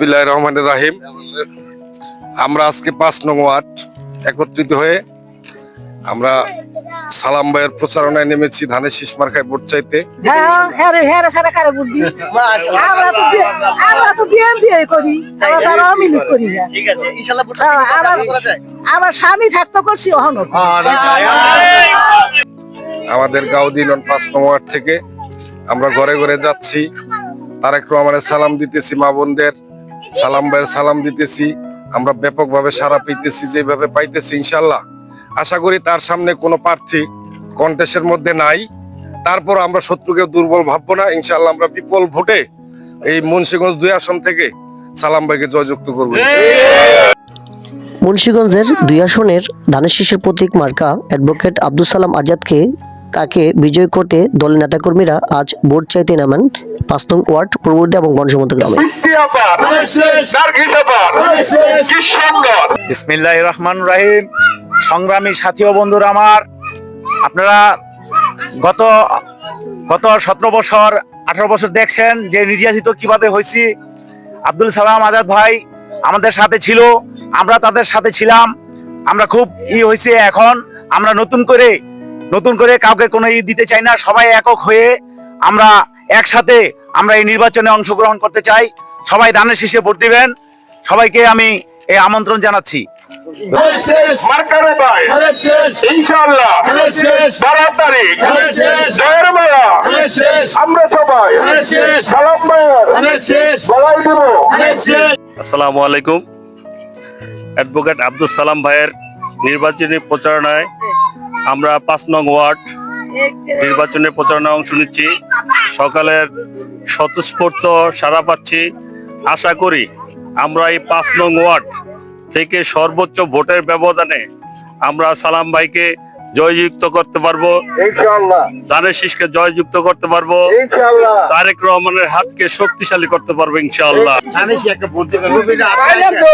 বিসমিল্লাহ রহমান রাহিম। আমরা আজকে পাঁচ নং ওয়ার্ড একত্রিত হয়ে আমরা সালাম ভাইয়ের প্রচারণায় নেমেছি ধানের শীষ মার্কায় ভোট চাইতে। হ্যাঁ হ্যাঁ হ্যাঁ রে, সারা কারে বুদ্ধি আমরা হ্যাঁ, স্বামী থাকতো করছি আমাদের গাউদিনন পাঁচ নং ওয়ার্ড থেকে আমরা ঘরে ঘরে যাচ্ছি। তারেক রহমানের সালাম দিতেছি মা বোনদের। সালাম ভাইয়ের সালাম দিতেছি। আমরা ব্যাপকভাবে সারা পাইতেছি যেভাবে পাইতেছি ইনশাল্লাহ আশা করি তার সামনে কোনো প্রার্থী কন্টেস্টের মধ্যে নাই। তারপর আমরা শত্রুকে দুর্বল ভাববো না। ইনশাল্লাহ আমরা বিপুল ভোটে এই মুন্সিগঞ্জ দুই আসন থেকে সালাম ভাইকে জয়যুক্ত করব। মুন্সিগঞ্জের দুই আসনের ধানের শীষের প্রতীক মার্কা অ্যাডভোকেট আব্দুল সালাম আজাদকে, তাকে বিজয় করতে দলের নেতাকর্মীরা আজ ভোট চাইতে নামেন। পাঁচ নং ওয়ার্ড পূর্ববর্তী এবং বনসমন্ত গ্রামে। বিসমিল্লাহ রহমান রাহিম। সংগ্রামী সাথী ও বন্ধুরা আমার আপনারা গত গত সতেরো বছর আঠারো বছর দেখছেন যে নির্যাতিত কীভাবে হয়েছি। আব্দুল সালাম আজাদ ভাই আমাদের সাথে ছিল আমরা তাদের সাথে ছিলাম। আমরা খুব ই হয়েছে এখন। আমরা নতুন করে নতুন করে কাউকে কোনো ই দিতে চাই না। সবাই একক হয়ে আমরা একসাথে আমরা এই নির্বাচনে অংশগ্রহণ করতে চাই। সবাই দানের শীষে ভোট দিবেন। সবাইকে আমি এই আমন্ত্রণ জানাচ্ছি। আসসালামু আলাইকুম। অ্যাডভোকেট আব্দুল সালাম ভাইয়ের নির্বাচনী প্রচারণায় আমরা পাঁচ নং ওয়ার্ড নির্বাচনের প্রচারণা অংশ নিচ্ছি। সকালের স্বতঃস্ফূর্ত সারা পাচ্ছি। আশা করি আমরা এই পাঁচ নং ওয়ার্ড থেকে সর্বোচ্চ ভোটের ব্যবধানে আমরা সালাম ভাইকে জয়যুক্ত করতে পারব। ইনশাআল্লাহ। ধানের শীষকে জয়যুক্ত করতে পারব। তারেক রহমানের হাতকে শক্তিশালী করতে পারব তো।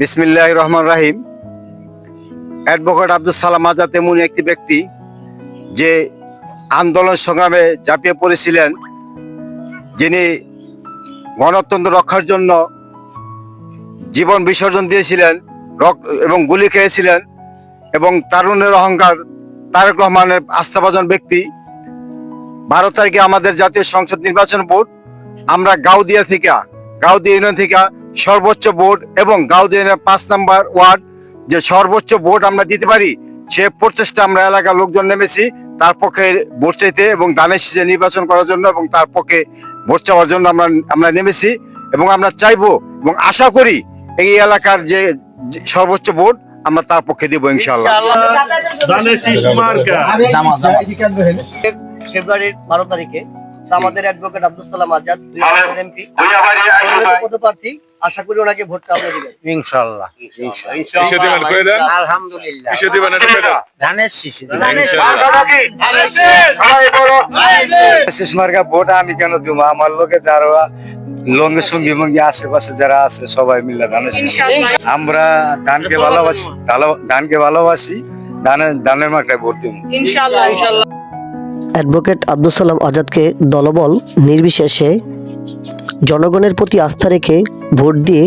বিসমিল্লাহ রহমান রাহিম। অ্যাডভোকেট আব্দুল সালাম আজাদ এমন একটি ব্যক্তি যে আন্দোলন সংগ্রামে ঝাঁপিয়ে পড়েছিলেন। যিনি গণতন্ত্র রক্ষার জন্য জীবন বিসর্জন দিয়েছিলেন এবং গুলি খেয়েছিলেন, এবং তারুণের অহংকার তারেক রহমানের আস্থাভাজন ব্যক্তি। বারো তারিখে আমাদের জাতীয় সংসদ নির্বাচন বোর্ড আমরা গাউদিয়া থেকে, গাউদিয়া ইউনিয়ন থেকে সর্বোচ্চ ভোট এবং গাউদিয়া ইউনিয়নের পাঁচ নাম্বার ওয়ার্ড যে সর্বোচ্চ ভোট আমরা দিতে পারি, সে প্রচেষ্টা আমরা এলাকার লোকজন নেমেছি, তার পক্ষে ভোট চাইতে এবং দানের শীষে নির্বাচন করার জন্য এবং তার পক্ষে ভোট চাওয়ার জন্য আমরা আমরা নেমেছি এবং আমরা চাইব এবং আশা করি এই এলাকার যে সর্বোচ্চ ভোট আমরা তার পক্ষে দিব ইনশাআল্লাহ। ধানের ফেব্রুয়ারির বারো তারিখে আমাদের অ্যাডভোকেট আব্দুল সালাম আজাদ এমপি ভাই পদপ্রার্থী আশা করি ওনাকে ভোটটা দিবেন। ইনশাআল্লাহ আলহামদুলিল্লাহ। ধানের শীষ। মার্কা ভোট আমি কেন দিব? আমার লোকে যারা লঙ্গে সঙ্গী মঙ্গি আশেপাশে যারা আছে সবাই মিলে ধানের আমরা ধানকে ভালোবাসি ভালো- ধানকে ভালোবাসি ধানের ধানের মার্কায় ভোট দিব। অ্যাডভোকেট আব্দুল সালাম আজাদকে দলবল নির্বিশেষে জনগণের প্রতি আস্থা রেখে ভোট দিয়ে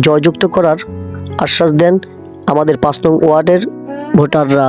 জয়যুক্ত করার আশ্বাস দেন আমাদের পাঁচ নং ওয়ার্ডের ভোটাররা।